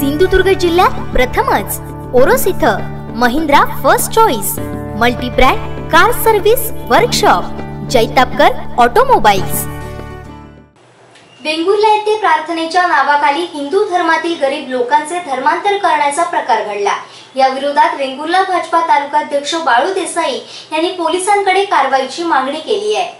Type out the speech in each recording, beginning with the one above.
सिंधुदुर्ग जिल्ह्यात प्रथमच. ओरोस इथं Mahindra first choice multibrand car service workshop Jaitapkar automobiles. Vengurla येथे प्रार्थनेच्या नावाखाली हिंदू धर्मातील गरीब लोकांचे धर्मांतर करण्याचा प्रकार घडला. या विरोधात वेंगुर्ला भाजपा तालुकाध्यक्ष बाळू देसाई यांनी पोलिसांकडे कारवाईची मागणी केली आहे.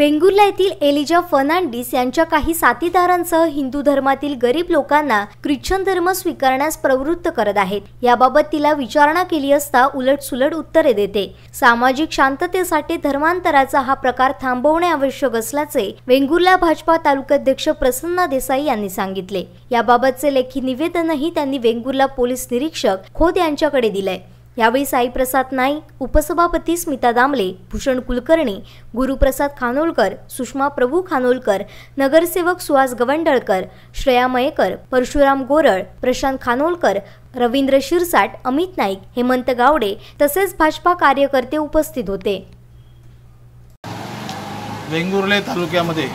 वेंगुर्ला येथील एलिजा फर्नांडिस यांच्या काही साथीदारांसह हिंदू धर्मातील गरीब लोकांना ख्रिश्चन धर्म स्वीकारण्यास प्रवृत्त करत आहेत. याबाबत तिला विचारणा केली असता उलट सुलट उत्तरे देते. सामाजिक शांततेसाठी धर्मांतराचा हा प्रकार थांबवणे आवश्यक असल्याचे वेंगुर्ला भाजपा तालुकाध्यक्ष प्रसन्न देसाई यांनी सांगितले. याबाबतचे लेखी निवेदनही त्यांनी वेंगुर्ला पोलीस निरीक्षक खोत यांच्याकडे दिलंय. यावेळी साईप्रसाद नाईक उपसभापती स्मिता दामले भूषण कुलकर्णी गुरुप्रसाद खानोलकर सुषमा प्रभू खानोलकर नगरसेवक सुहास गवंडळकर श्रेया मयेकर परशुराम गोरळ प्रशांत खानोलकर रवींद्र शिरसाट अमित नाईक हेमंत गावडे तसेच भाजपा कार्यकर्ते उपस्थित होते. वेंगुर्ले तालुक्यामध्ये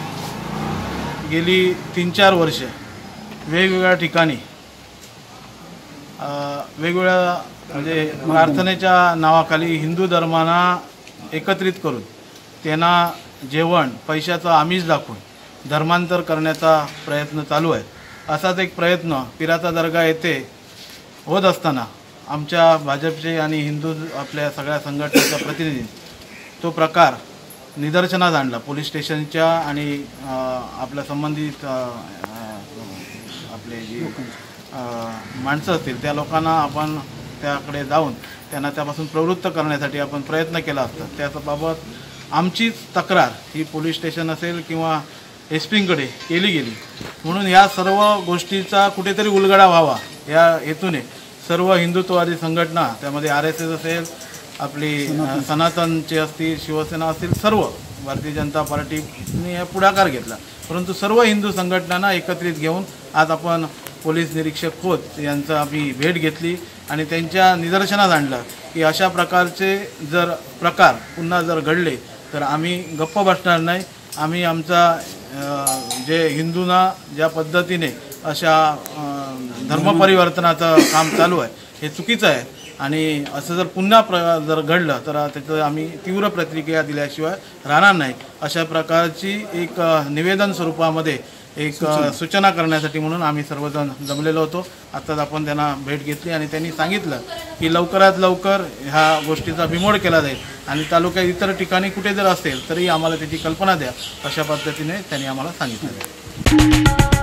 गेली तीन चार वर्ष वेगवेगळ्या ठिकाणी वेगवेगळ्या म्हणजे प्रार्थनेच्या नावाखाली हिंदू धर्मांना एकत्रित करून त्यांना जेवण पैशाचं आमिष दाखवून धर्मांतर करण्याचा प्रयत्न चालू आहे. असाच एक प्रयत्न पिराचा दर्गा येथे होत असताना आमच्या भाजपचे आणि हिंदू आपल्या सगळ्या संघटनेचा प्रतिनिधी तो प्रकार निदर्शनास आणला. पोलीस स्टेशनच्या आणि आपल्या संबंधित आपले जी माणसं असतील त्या लोकांना आपण त्याकडे जाऊन त्यांना त्यापासून प्रवृत्त करण्यासाठी आपण प्रयत्न केला असता. त्याबाबत आमचीच तक्रार ही पोलीस स्टेशन असेल किंवा एस पींकडे केली गेली. म्हणून या सर्व गोष्टीचा कुठेतरी उलगडा व्हावा या हेतूने सर्व हिंदुत्ववादी संघटना त्यामध्ये आर एस एस असेल आपली सनातनचे असतील शिवसेना असतील सर्व भारतीय जनता पार्टीने पुढाकार घेतला. परंतु सर्व हिंदू संघटनांना एकत्रित घेऊन आज आपण पोलीस निरीक्षक खोत यांचा आम्ही भेट घेतली आणि त्यांच्या निदर्शनात आणलं की अशा प्रकारचे जर प्रकार पुन्हा जर घडले तर आम्ही गप्प बसणार नाही. आम्ही आमचा जे हिंदूंना ज्या पद्धतीने अशा धर्मपरिवर्तनाचं काम चालू आहे हे चुकीचं आहे. आणि असं जर पुन्हा प्र जर घडलं तर त्याचं आम्ही तीव्र प्रतिक्रिया दिल्याशिवाय राहणार नाही. अशा प्रकारची एक निवेदन स्वरूपामध्ये एक सूचना. करण्यासाठी म्हणून आम्ही सर्वजण जमलेलो होतो. आत्ताच आपण त्यांना भेट घेतली आणि त्यांनी सांगितलं की लवकरात लवकर ह्या गोष्टीचा बिमोड केला जाईल. आणि तालुक्यात इतर ठिकाणी कुठे जर असेल तरी आम्हाला त्याची कल्पना द्या. अशा पद्धतीने त्यांनी आम्हाला सांगितलं.